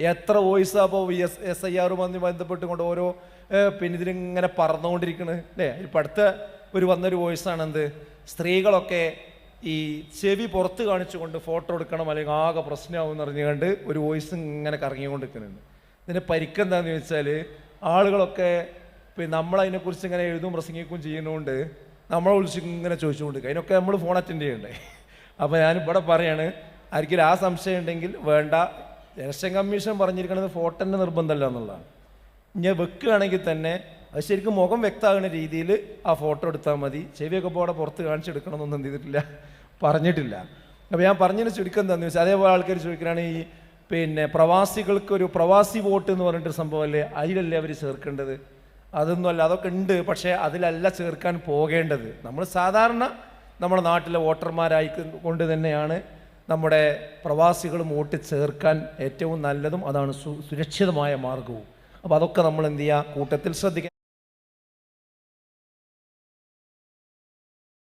എത്ര വോയിസ് അപ്പോൾ S S I ആറുമായി ബന്ധപ്പെട്ടുകൊണ്ട് ഓരോ പിന്നെ ഇതിലിങ്ങനെ പറന്നുകൊണ്ടിരിക്കുന്നത് അല്ലേ ഇപ്പം അടുത്ത ഒരു വന്നൊരു വോയിസാണ് എന്ത്? സ്ത്രീകളൊക്കെ ഈ ചെവി പുറത്ത് കാണിച്ചുകൊണ്ട് ഫോട്ടോ എടുക്കണം അല്ലെങ്കിൽ ആകെ എന്ന് അറിഞ്ഞുകൊണ്ട് ഒരു വോയിസ് ഇങ്ങനെ കറങ്ങിക്കൊണ്ടിരിക്കുന്നുണ്ട്. ഇതിന്റെ പരിക്കെന്താന്ന് ചോദിച്ചാൽ ആളുകളൊക്കെ പിന്നെ നമ്മളതിനെക്കുറിച്ച് ഇങ്ങനെ എഴുതും പ്രസംഗിക്കുകയും ചെയ്യുന്നതുകൊണ്ട് നമ്മളെ വിളിച്ച് ഇങ്ങനെ ചോദിച്ചുകൊണ്ട് അതിനൊക്കെ നമ്മൾ ഫോൺ അറ്റൻഡ് ചെയ്യണ്ടേ? അപ്പോൾ ഞാനിവിടെ പറയാണ് ആർക്കും ആ സംശയം ഉണ്ടെങ്കിൽ വേണ്ട ഇലക്ഷൻ കമ്മീഷൻ പറഞ്ഞിരിക്കുന്നത് ഫോട്ടോന്റെ നിർബന്ധമല്ല എന്നുള്ളതാണ്. ഞാൻ വെക്കുകയാണെങ്കിൽ തന്നെ അത് ശരിക്കും മുഖം വ്യക്തമാകുന്ന രീതിയിൽ ആ ഫോട്ടോ എടുത്താൽ മതി. ചെവിയൊക്കെ പോടെ പുറത്ത് കാണിച്ചെടുക്കണമെന്നൊന്നും ചെയ്തിട്ടില്ല. പറഞ്ഞിട്ടില്ല. അപ്പോൾ ഞാൻ പറഞ്ഞതിന് ചുരുക്കം എന്താണെന്ന് വെച്ചാൽ അതേപോലെ ആൾക്കാർ ചോദിക്കുകയാണ് ഈ പിന്നെ പ്രവാസികൾക്ക് ഒരു പ്രവാസി വോട്ട് എന്ന് പറഞ്ഞിട്ടൊരു സംഭവമല്ലേ അതിലല്ലേ അവർ ചേർക്കേണ്ടത്? അതൊന്നുമല്ല അതൊക്കെ ഉണ്ട്. പക്ഷേ അതിലല്ല ചേർക്കാൻ പോകേണ്ടത്. നമ്മൾ സാധാരണ നമ്മുടെ നാട്ടിലെ വോട്ടർമാരായി കൊണ്ട് തന്നെയാണ് നമ്മുടെ പ്രവാസികളും വോട്ട് ചേർക്കാൻ ഏറ്റവും നല്ലതും അതാണ് സുരക്ഷിതമായ മാർഗവും അപ്പോൾ അതൊക്കെ നമ്മൾ എന്ത് ചെയ്യുക? കൂട്ടത്തിൽ ശ്രദ്ധിക്കുക